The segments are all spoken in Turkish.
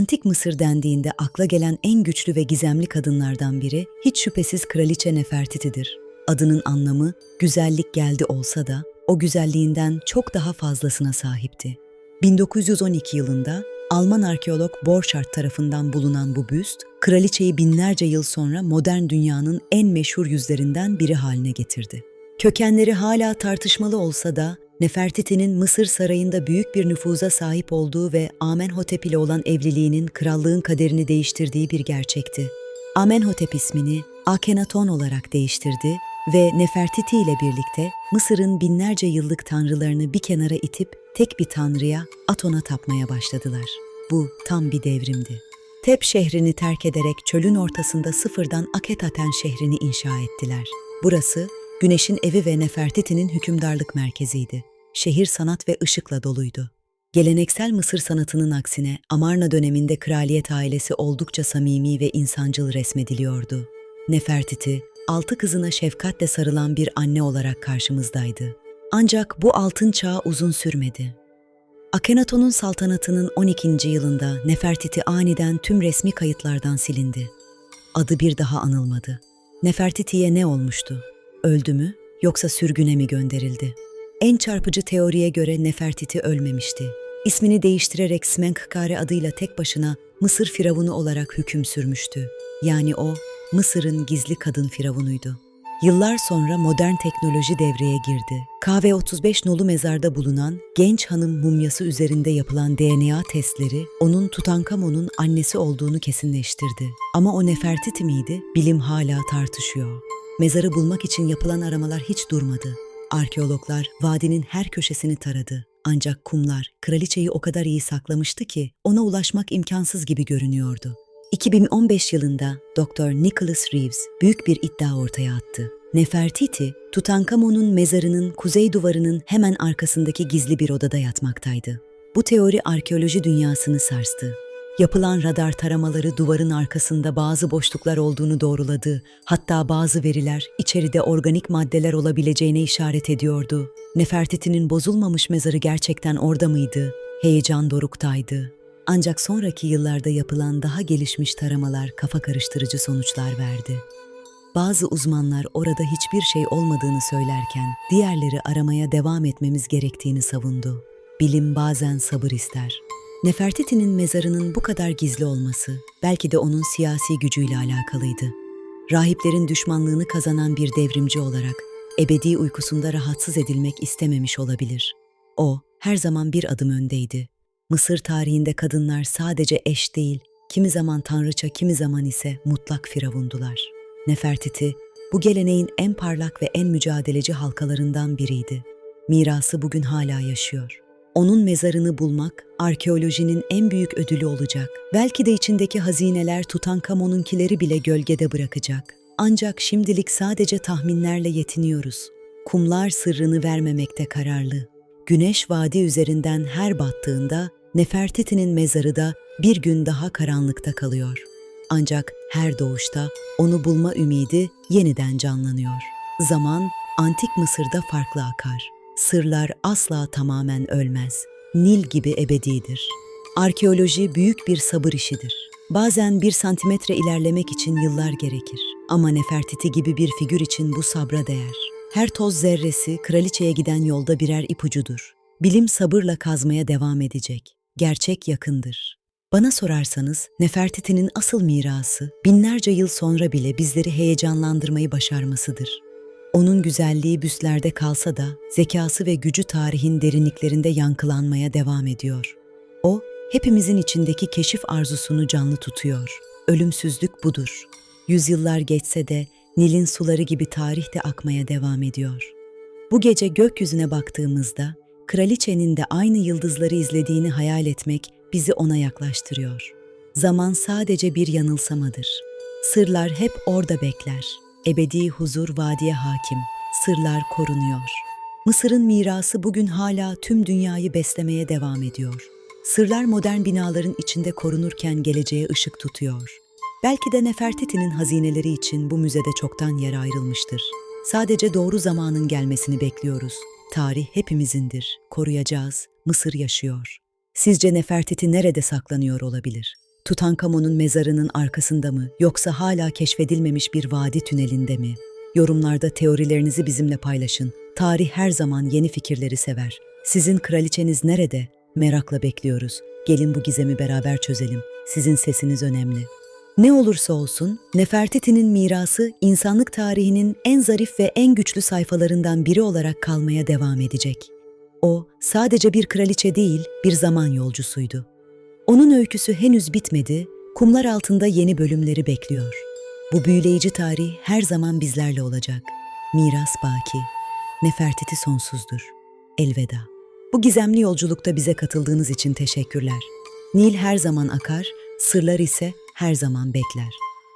Antik Mısır dendiğinde akla gelen en güçlü ve gizemli kadınlardan biri hiç şüphesiz Kraliçe Nefertiti'dir. Adının anlamı güzellik geldi olsa da o güzelliğinden çok daha fazlasına sahipti. 1912 yılında Alman arkeolog Borchardt tarafından bulunan bu büst, kraliçeyi binlerce yıl sonra modern dünyanın en meşhur yüzlerinden biri haline getirdi. Kökenleri hala tartışmalı olsa da Nefertiti'nin Mısır sarayında büyük bir nüfuza sahip olduğu ve Amenhotep ile olan evliliğinin krallığın kaderini değiştirdiği bir gerçekti. Amenhotep ismini Akhenaton olarak değiştirdi ve Nefertiti ile birlikte Mısır'ın binlerce yıllık tanrılarını bir kenara itip tek bir tanrıya Aton'a tapmaya başladılar. Bu tam bir devrimdi. Tep şehrini terk ederek çölün ortasında sıfırdan Aketaten şehrini inşa ettiler. Burası Güneş'in evi ve Nefertiti'nin hükümdarlık merkeziydi. Şehir sanat ve ışıkla doluydu. Geleneksel Mısır sanatının aksine Amarna döneminde kraliyet ailesi oldukça samimi ve insancıl resmediliyordu. Nefertiti, altı kızına şefkatle sarılan bir anne olarak karşımızdaydı. Ancak bu altın çağ uzun sürmedi. Akhenaton'un saltanatının 12. yılında Nefertiti aniden tüm resmi kayıtlardan silindi. Adı bir daha anılmadı. Nefertiti'ye ne olmuştu? Öldü mü yoksa sürgüne mi gönderildi? En çarpıcı teoriye göre Nefertiti ölmemişti. İsmini değiştirerek Smenkhkare adıyla tek başına Mısır firavunu olarak hüküm sürmüştü. Yani o Mısır'ın gizli kadın firavunuydu. Yıllar sonra modern teknoloji devreye girdi. KV-35 nolu mezarda bulunan genç hanım mumyası üzerinde yapılan DNA testleri onun Tutankamon'un annesi olduğunu kesinleştirdi. Ama o Nefertiti miydi? Bilim hala tartışıyor. Mezarı bulmak için yapılan aramalar hiç durmadı. Arkeologlar vadinin her köşesini taradı. Ancak kumlar kraliçeyi o kadar iyi saklamıştı ki ona ulaşmak imkansız gibi görünüyordu. 2015 yılında Dr. Nicholas Reeves büyük bir iddia ortaya attı. Nefertiti, Tutankamon'un mezarının kuzey duvarının hemen arkasındaki gizli bir odada yatmaktaydı. Bu teori arkeoloji dünyasını sarstı. Yapılan radar taramaları duvarın arkasında bazı boşluklar olduğunu doğruladı. Hatta bazı veriler içeride organik maddeler olabileceğine işaret ediyordu. Nefertiti'nin bozulmamış mezarı gerçekten orada mıydı? Heyecan doruktaydı. Ancak sonraki yıllarda yapılan daha gelişmiş taramalar kafa karıştırıcı sonuçlar verdi. Bazı uzmanlar orada hiçbir şey olmadığını söylerken diğerleri aramaya devam etmemiz gerektiğini savundu. Bilim bazen sabır ister. Nefertiti'nin mezarının bu kadar gizli olması belki de onun siyasi gücüyle alakalıydı. Rahiplerin düşmanlığını kazanan bir devrimci olarak ebedi uykusunda rahatsız edilmek istememiş olabilir. O her zaman bir adım öndeydi. Mısır tarihinde kadınlar sadece eş değil, kimi zaman tanrıça, kimi zaman ise mutlak firavundular. Nefertiti, bu geleneğin en parlak ve en mücadeleci halkalarından biriydi. Mirası bugün hala yaşıyor. Onun mezarını bulmak, arkeolojinin en büyük ödülü olacak. Belki de içindeki hazineler Tutankamon'unkileri bile gölgede bırakacak. Ancak şimdilik sadece tahminlerle yetiniyoruz. Kumlar sırrını vermemekte kararlı. Güneş vadi üzerinden her battığında Nefertiti'nin mezarı da bir gün daha karanlıkta kalıyor. Ancak her doğuşta onu bulma ümidi yeniden canlanıyor. Zaman antik Mısır'da farklı akar. Sırlar asla tamamen ölmez. Nil gibi ebedidir. Arkeoloji büyük bir sabır işidir. Bazen bir santimetre ilerlemek için yıllar gerekir. Ama Nefertiti gibi bir figür için bu sabra değer. Her toz zerresi kraliçeye giden yolda birer ipucudur. Bilim sabırla kazmaya devam edecek. Gerçek yakındır. Bana sorarsanız Nefertiti'nin asıl mirası binlerce yıl sonra bile bizleri heyecanlandırmayı başarmasıdır. Onun güzelliği büstlerde kalsa da zekası ve gücü tarihin derinliklerinde yankılanmaya devam ediyor. O, hepimizin içindeki keşif arzusunu canlı tutuyor. Ölümsüzlük budur. Yüzyıllar geçse de Nil'in suları gibi tarih de akmaya devam ediyor. Bu gece gökyüzüne baktığımızda kraliçenin de aynı yıldızları izlediğini hayal etmek bizi ona yaklaştırıyor. Zaman sadece bir yanılsamadır. Sırlar hep orada bekler. Ebedi huzur vadiye hakim. Sırlar korunuyor. Mısır'ın mirası bugün hala tüm dünyayı beslemeye devam ediyor. Sırlar modern binaların içinde korunurken geleceğe ışık tutuyor. Belki de Nefertiti'nin hazineleri için bu müzede çoktan yer ayrılmıştır. Sadece doğru zamanın gelmesini bekliyoruz. Tarih hepimizindir. Koruyacağız. Mısır yaşıyor. Sizce Nefertiti nerede saklanıyor olabilir? Tutankamon'un mezarının arkasında mı yoksa hala keşfedilmemiş bir vadi tünelinde mi? Yorumlarda teorilerinizi bizimle paylaşın. Tarih her zaman yeni fikirleri sever. Sizin kraliçeniz nerede? Merakla bekliyoruz. Gelin bu gizemi beraber çözelim. Sizin sesiniz önemli. Ne olursa olsun, Nefertiti'nin mirası insanlık tarihinin en zarif ve en güçlü sayfalarından biri olarak kalmaya devam edecek. O sadece bir kraliçe değil, bir zaman yolcusuydu. Onun öyküsü henüz bitmedi, kumlar altında yeni bölümleri bekliyor. Bu büyüleyici tarih her zaman bizlerle olacak. Miras baki, Nefertiti sonsuzdur. Elveda. Bu gizemli yolculukta bize katıldığınız için teşekkürler. Nil her zaman akar, sırlar ise her zaman bekler.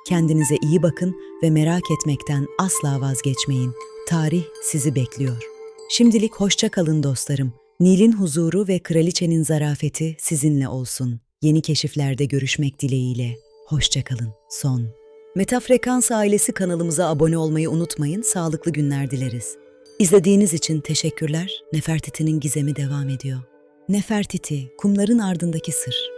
Kendinize iyi bakın ve merak etmekten asla vazgeçmeyin. Tarih sizi bekliyor. Şimdilik hoşça kalın dostlarım. Nil'in huzuru ve kraliçenin zarafeti sizinle olsun. Yeni keşiflerde görüşmek dileğiyle. Hoşça kalın. Son. Metafrekans ailesi kanalımıza abone olmayı unutmayın. Sağlıklı günler dileriz. İzlediğiniz için teşekkürler. Nefertiti'nin gizemi devam ediyor. Nefertiti, kumların ardındaki sır.